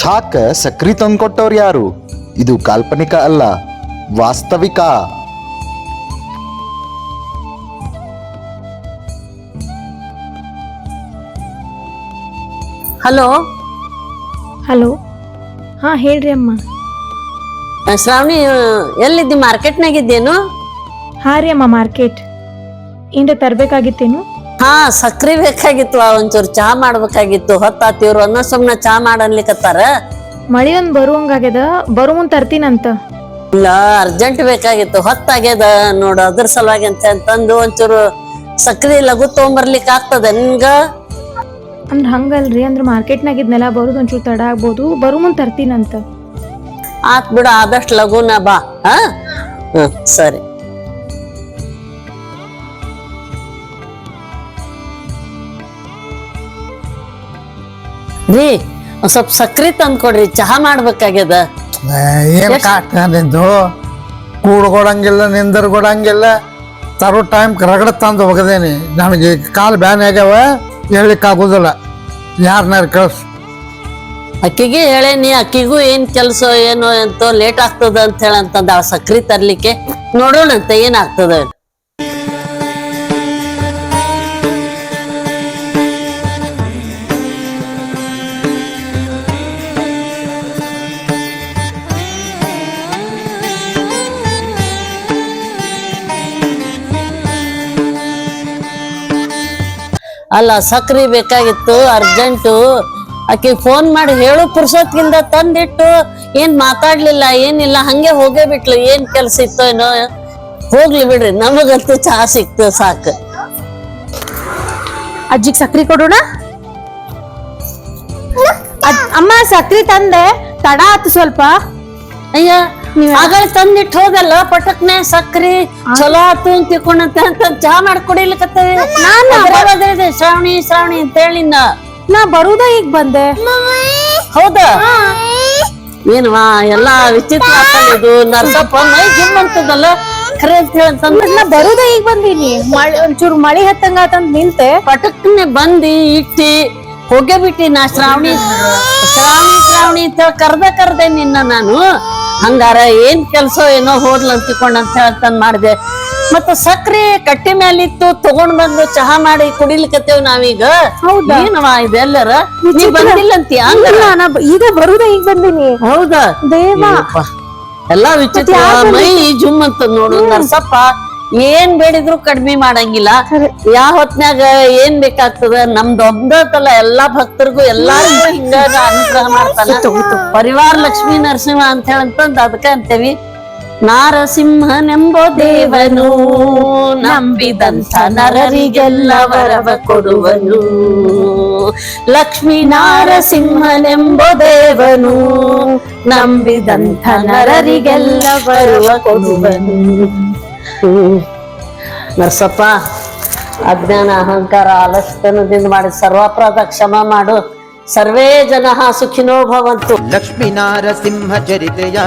ಛಾಕ ಸಕ್ರಿ ತಂದ್ಕೊಟ್ಟವ್ರು ಯಾರು? ಇದು ಕಾಲ್ಪನಿಕ ಅಲ್ಲ ವಾಸ್ತವಿಕ. ಹಲೋ? ಹಲೋ? ಹಾ ಹೇಳ್ರಿ ಅಮ್ಮ. ಶ್ರಾವಣಿ ಎಲ್ಲಿದ್ದಿ? ಮಾರ್ಕೆಟ್ನಾಗ ಇದ್ದೇನು ಹಾಂ ರೀ ಅಮ್ಮ ಮಾರ್ಕೆಟ್ ಏನ್ರ ತರಬೇಕಾಗಿತ್ತೇನು? ಹಾ ಸಕ್ರಿ ಬೇಕಾಗಿತ್ತು ಒಂಚೂರು ಚಹಾ ಮಾಡ್ಬೇಕಾಗಿತ್ತು. ಹೊತ್ತಾತಿವ್ರು ಅನ್ನೋ ಸುಮ್ನ ಚಹಾ ಮಾಡನ್ಲಿಕತ್ತಾರ. ಮಳಿ ಒಂದ್ ಬರುವಂಗಾಗ್ಯದ? ಬರು ಮುಂದೆ ತರ್ತೀನಂತ. ಇಲ್ಲ ಅರ್ಜೆಂಟ್ ಬೇಕಾಗಿತ್ತು. ಹೊತ್ತಾಗ್ಯದ ನೋಡು ಅದ್ರ ಸಲುವಾಗಿ ಅಂತ ಅಂತಂದು ಒಂಚೂರು ಸಕ್ರಿ ಲಘು ತಗೊಂಬರ್ಲಿಕ್ಕೆ ಆಗ್ತದ. ನಿನ್ಗ? ಅಂದ್ರೆ ಹಂಗಲ್ರಿ ಅಂದ್ರೆ ಮಾರ್ಕೆಟ್ನಾಗ ಇದ್ನೆಲ್ಲ ಬರೋದು ಒಂಚೂರು ತಡ ಆಗ್ಬೋದು. ಬರು ಮುಂದೆ ತರ್ತೀನಂತ. ಆತ್ ಬಿಡು ಆದಷ್ಟು ಲಘುನ ಬಾ. ಹಾ? ಹ್ಮ್ ಸರಿ. ರೀ ಒಂದ್ ಸ್ವಲ್ಪ ಸಕ್ರಿ ತಂದ್ಕೊಡ್ರಿ ಚಹಾ ಮಾಡ್ಬೇಕಾಗ್ಯದ. ಏನ್ ಕಾಟ ನಿಂದು? ನಿಂದರ್ ಕೊಡಂಗಿಲ್ಲ ತರೋ ಟೈಮ್ ರಗಡ ತಂದು ಹೋಗದೇನಿ ನನಗೆ ಕಾಲು ಬ್ಯಾನ್ ಆಗ್ಯಾವ ಹೇಳಿಕ್ ಆಗುದಿಲ್ಲ. ಯಾರನ್ನಾರ ಕಳ್ಸು. ಅಕ್ಕಿಗೆ ಹೇಳೇನಿ ಅಕ್ಕಿಗೂ ಏನ್ ಕೆಲಸ ಏನು ಅಂತ ಲೇಟ್ ಆಗ್ತದ ಅಂತ ಹೇಳಂತಂದ ಸಕ್ರಿ ತರ್ಲಿಕ್ಕೆ. ನೋಡೋಣಂತ ಏನಾಗ್ತದ ಅಲ್ಲ ಸಕ್ರಿ ಬೇಕಾಗಿತ್ತು ಅರ್ಜೆಂಟು. ಆಕೆ ಫೋನ್ ಮಾಡಿ ಹೇಳು ಪುರ್ಸೊತ್ಗಿಂದ ತಂದಿಟ್ಟು ಏನ್ ಮಾತಾಡ್ಲಿಲ್ಲ ಏನಿಲ್ಲ ಹಂಗೆ ಹೋಗೇ ಬಿಟ್ಲು ಏನ್ ಕೆಲ್ಸ ಇತ್ತೋ ಏನೋ. ಹೋಗ್ಲಿ ಬಿಡ್ರಿ ನಮಗಂತೂ ಚಹಾ ಸಿಕ್ತು ಸಾಕು. ಅಜ್ಜಿಗೆ ಸಕ್ರಿ ಕೊಡೋಣ? ಅಮ್ಮ ಸಕ್ರಿ ತಂದೆ ತಡ ಆತು ಸ್ವಲ್ಪ. ಅಯ್ಯ ಆಗಳ ತಂದಿಟ್ಟು ಹೋಗಲ್ಲ ಪಟಕ್ನೆ ಸಕ್ರಿ ಚಲೋ ಆತು ಅಂತ ತಿಳ್ಕೊಂಡಂತ ಅಂತ ಚಹಾ ಮಾಡ್ಕೊಡಿಲಿಕತ್ತೇವೆ ನಾನು ಶ್ರಾವಣಿ ಶ್ರಾವಣಿ ಅಂತ ಹೇಳಿನ ನಾ ಬರುದ ಈಗ ಬಂದೆ. ಹೌದಾ? ಏನವಾ ಎಲ್ಲಾ ವಿಚಿತ್ರ ಇದು. ನರ್ಸಪ್ಪ ಮೈ ಜಿಮ್ ಅಂತದಲ್ಲ. ಖರೆ ಅಂತ ಹೇಳಂತಂದ್ರೆ ನಾ ಬರುದ ಈಗ ಬಂದೀನಿ. ಮಳೆ ಒಂಚೂರು ಮಳಿ ಹತ್ತಂಗ ಆತಂತ ನಿಂತೆ. ಪಟಕ್ನೆ ಬಂದಿ ಇಟ್ಟಿ ಹೋಗೇ ಬಿಟ್ಟಿ ನಾ ಶ್ರಾವಣಿ ಶ್ರಾವಣಿ ಶ್ರಾವಣಿ ಅಂತ ಹೇಳಿ ಕರ್ದ ಕರ್ದೆ ನಿನ್ನ ನಾನು. ಹಂಗಾರ ಏನ್ ಕೆಲಸ ಏನೋ ಹೋದ್ಲ ಅಂತಿಕೊಂಡು ಅಂತ ಹೇಳ್ತಾನ ಮಾಡಿದೆ. ಮತ್ತ ಸಕ್ರೆ ಕಟ್ಟಿ ಮೇಲಿತ್ತು ತಗೊಂಡ್ ಬಂದು ಚಹಾ ಮಾಡಿ ಕುಡಿಲಿಕತ್ತೇವ್ ನಾವೀಗ. ಹೌದಾ? ಏನವಾ ಇದೆಲ್ಲರ? ನೀ ಬಂದಿಲ್ಲ ಅಂತೀಯ? ನಾ ಈಗ ಬರುದ ಈಗ ಬಂದೀನಿ. ಹೌದಾ? ದೇವ. ಎಲ್ಲಾ ವಿಚಿತ್ರ. ಮೈ ಜುಮ್ ಅಂತ ನೋಡು ನರ್ಸಪ್ಪ. ಏನ್ ಬೇಡಿದ್ರು ಕಡಿಮೆ ಮಾಡಂಗಿಲ್ಲ. ಯಾವ ಹೊತ್ನ್ಯಾಗ ಏನ್ ಬೇಕಾಗ್ತದ? ನಮ್ದು ಒಬ್ಬದಲ್ಲ ಎಲ್ಲಾ ಭಕ್ತರಿಗೂ ಎಲ್ಲಾರಿಗೂ ಹಿಂಗ ಅನುಗ್ರಹ ಮಾಡ್ತಾನ. ಪರಿವಾರ ಲಕ್ಷ್ಮೀ ನರಸಿಂಹ ಅಂತ ಹೇಳಂತಂದ್ ಅದಕ್ಕ ಅಂತೇವಿ. ನಾರಸಿಂಹನೆಂಬೋ ದೇವನು ನಂಬಿದಂಥ ನರರಿಗೆಲ್ಲ ವರವ ಕೊಡುವನು. ಲಕ್ಷ್ಮೀ ನಾರಸಿಂಹನೆಂಬೋ ದೇವನು ನಂಬಿದಂಥ ನರರಿಗೆಲ್ಲ ವರವ ಕೊಡುವನು. ಹ್ಮ್. ನರಸಪ್ಪ, ಅಜ್ಞಾನ ಅಹಂಕಾರ ಆಲಸ್ಯತನದಿಂದ ಮಾಡಿ ಸರ್ವಾಪರಾಧ ಕ್ಷಮ ಮಾಡು. ಸರ್ವೇ ಜನ ಸುಖಿನೋ ಭವಂತು. ಲಕ್ಷ್ಮೀನಾರಸಿಂಹ ಚರಿತೆಯ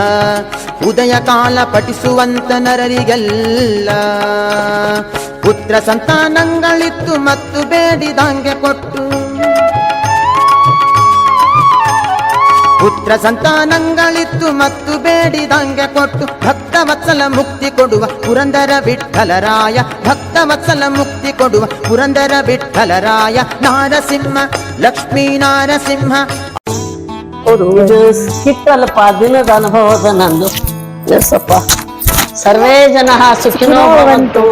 ಉದಯ ಕಾಲ ಪಠಿಸುವಂತ ನರರಿಗೆಲ್ಲ. ಪುತ್ರ ಸಂತಾನಗಳಿತ್ತು ಮತ್ತು ಬೇಡಿದಂಗೆ ಕೊಟ್ಟು. ಪುತ್ರ ಸಂತಾನಗಳಿತ್ತು ಮತ್ತು ಬೇಡಿದಂಗೆ ಕೊಟ್ಟು ಭಕ್ತ ವತ್ಸಲ ಮುಕ್ತಿ ಕೊಡುವ ಪುರಂದರ ವಿಠಲರಾಯ ಭಕ್ತ ವತ್ಸಲ ಮುಕ್ತಿ ಕೊಡುವ ಪುರಂದರ ವಿಠಲರಾಯ ನಾರಸಿಂಹ ಲಕ್ಷ್ಮೀ ನಾರಸಿಂಹ. ಇದು ಸಿಕ್ಕಲ್ಲಪ್ಪ ದಿನದ ಅನುಭವದ ನಂದು. ಎಸಪ್ಪ ಸರ್ವೇ ಜನ ಸುಖಿನೋ ಭವಂತು.